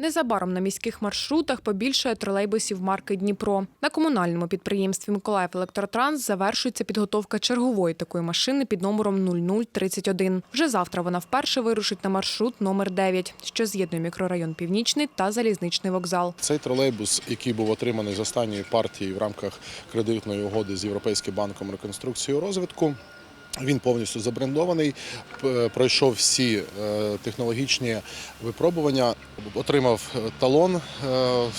Незабаром на міських маршрутах побільшає тролейбусів марки Дніпро. На комунальному підприємстві Миколаїв Електротранс завершується підготовка чергової такої машини під номером 0031. Вже завтра вона вперше вирушить на маршрут номер 9, що з'єднує мікрорайон Північний та залізничний вокзал. Цей тролейбус, який був отриманий з останньої партії в рамках кредитної угоди з Європейським банком реконструкції і розвитку. Він повністю забрендований, пройшов всі е, технологічні випробування, отримав е, талон, е,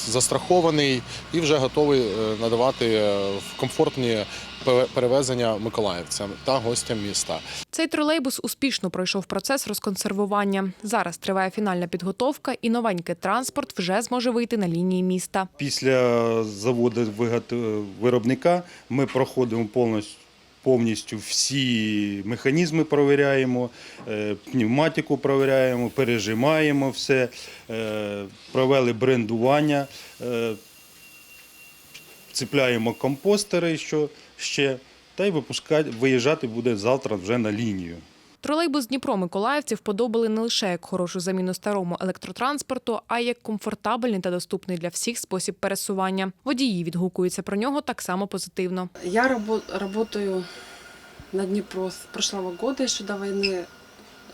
застрахований і вже готовий надавати в комфортні пе- перевезення миколаївцям та гостям міста. Цей тролейбус успішно пройшов процес розконсервування. Зараз триває фінальна підготовка, і новенький транспорт вже зможе вийти на лінії міста. Після заводу виробника ми проходимо повністю. Повністю всі механізми провіряємо, е, пневматику провіряємо, пережимаємо все, е, провели брендування, е, цепляємо компостери, що ще, та й виїжджати буде завтра вже на лінію. Тролейбус Дніпро Миколаївці вподобали не лише як хорошу заміну старому електротранспорту, а й як комфортабельний та доступний для всіх спосіб пересування. Водії відгукуються про нього так само позитивно. Я рабо- работаю на Днепро с прошлого года еще до войны.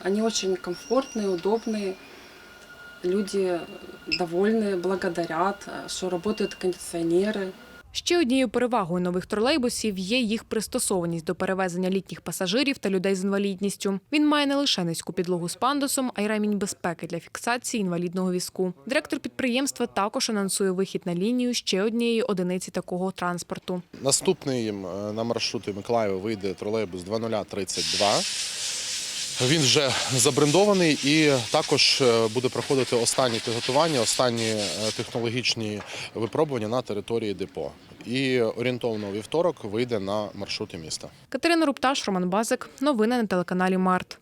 Они очень комфортные, удобные. Люди довольны, благодарят, э, что работают кондиционеры. Ще однією перевагою нових тролейбусів є їх пристосованість до перевезення літніх пасажирів та людей з інвалідністю. Він має не лише низьку підлогу з пандусом, а й ремінь безпеки для фіксації інвалідного візку. Директор підприємства також анонсує вихід на лінію ще однієї одиниці такого транспорту. Наступний е, на маршруті Миколаєва вийде тролейбус 2032. Він вже забрендований і також е, буде проходити останні підготування, останні е, технологічні випробування на території депо. І орієнтовно вівторок вийде на маршрути міста. Катерина Рупташ, Роман Базик. Новини на телеканалі Март.